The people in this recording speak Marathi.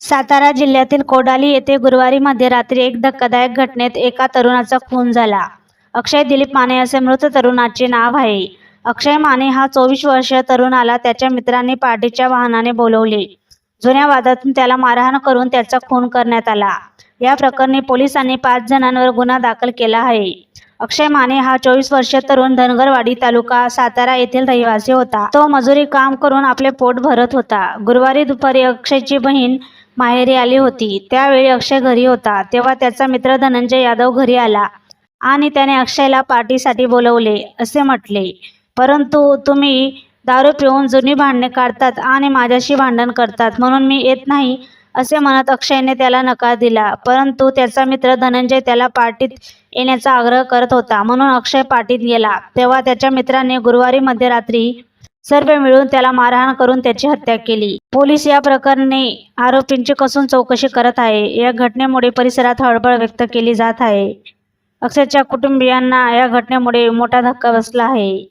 सातारा जिल्ह्यातील कोडाली येथे गुरुवारी मध्यरात्री एक धक्कादायक घटनेत एका तरुणाचा खून झाला. अक्षय दिलीप माने असे मृत तरुणाचे नाव आहे. अक्षय माने हा चोवीस वर्षीय तरुणाला त्याच्या मित्रांनी पार्टीच्या वाहनाने बोलवले. जुन्या वादातून त्याला मारहाण करून त्याचा खून करण्यात आला. या प्रकरणी पोलिसांनी पाच जणांवर गुन्हा दाखल केला आहे. अक्षय माने हा चोवीस वर्षीय तरुण धनगरवाडी तालुका सातारा येथील रहिवासी होता. तो मजुरी काम करून आपले पोट भरत होता. गुरुवारी दुपारी अक्षयची बहीण माहेरी आली होती. त्यावेळी अक्षय घरी होता. तेव्हा त्याचा मित्र धनंजय यादव घरी आला आणि त्याने अक्षयला पार्टीसाठी बोलवले असे म्हटले. परंतु तुम्ही दारू पिऊन जुनी भांडणे काढतात आणि माझ्याशी भांडण करतात. म्हणून मी येत नाही असे म्हणत अक्षयने त्याला नकार दिला. परंतु त्याचा मित्र धनंजय त्याला पार्टीत येण्याचा आग्रह करत होता. म्हणून अक्षय पार्टीत गेला. तेव्हा त्याच्या मित्राने गुरुवारी मध्यरात्री सर्व मिळून त्याला मारहाण करून त्याची हत्या केली. पोलीस या प्रकरणी आरोपींची कसून चौकशी करत आहे. या घटनेमुळे परिसरात हळबळ व्यक्त केली जात आहे. अक्षयच्या कुटुंबियांना या घटनेमुळे मोठा धक्का बसला आहे.